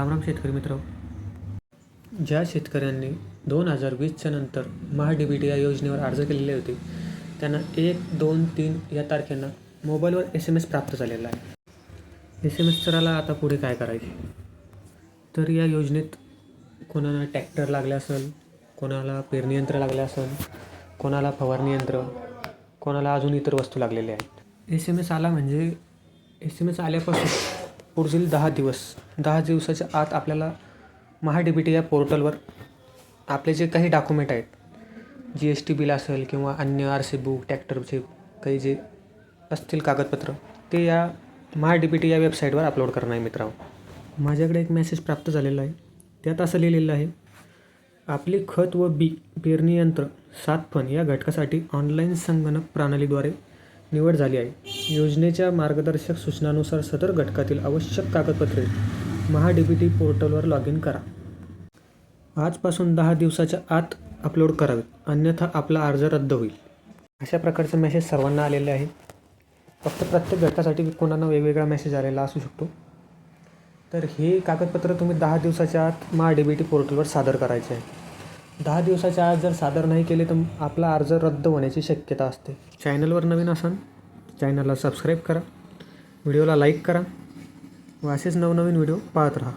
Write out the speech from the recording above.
रामराम शेतकरी मित्र. ज्या शेतकऱ्यांनी दोन हजार वीसच्या नंतर महाडीबीटी बी टी या योजनेवर अर्ज केलेले होते त्यांना एक दोन तीन या तारखेंना मोबाईलवर एस एम एस प्राप्त झालेला आहे. एस एम एस सराला आता पुढे काय करायचे? तर या योजनेत कोणाला ट्रॅक्टर लागले असेल कोणाला पेरणी यंत्र लागले असेल कोणाला फवारणी यंत्र कोणाला अजून इतर वस्तू लागलेल्या आहेत. एस एम एस आला म्हणजे एस एम एस आल्यापासून पुढील दहा दिवस. दहा दिवसाच्या आत आपल्याला महाडीबीटी या पोर्टलवर आपले जे काही डॉक्युमेंट आहेत जी एस टी बिल असेल किंवा अन्य आर सी बुक ट्रॅक्टरचे काही जे असतील कागदपत्र ते या महा या वेबसाईटवर अपलोड करणार आहे मित्रांनो. माझ्याकडे एक मेसेज प्राप्त झालेला आहे. त्यात असं लिहिलेलं आहे आपले खत व बी पेरणी यंत्र सात फन या घटकासाठी ऑनलाईन संगणक प्रणालीद्वारे निवड झाली आहे. योजनेच्या मार्गदर्शक सूचनानुसार सदर घटकातील आवश्यक कागदपत्रे महा डी बी टी पोर्टलवर लॉग इन करा. आजपासून दहा दिवसाच्या आत अपलोड करावेत अन्यथा आपला अर्ज रद्द होईल. अशा प्रकारचे मेसेज सर्वांना आलेले आहे फक्त प्रत्येक घटकासाठी कोणाला वेगवेगळा मेसेज आलेला असू शकतो. तर हे कागदपत्र तुम्ही दहा दिवसाच्या आत महा डी बी टी पोर्टलवर सादर करायचे आहे. दहा दिवसाच्या आत जर सादर नाही केले तर आपला अर्ज रद्द होण्याची शक्यता असते. चॅनलवर नवीन असाल चॅनलला सबस्क्राईब करा व्हिडिओला लाईक करा व असेच नवनवीन व्हिडिओ पाहत राहा.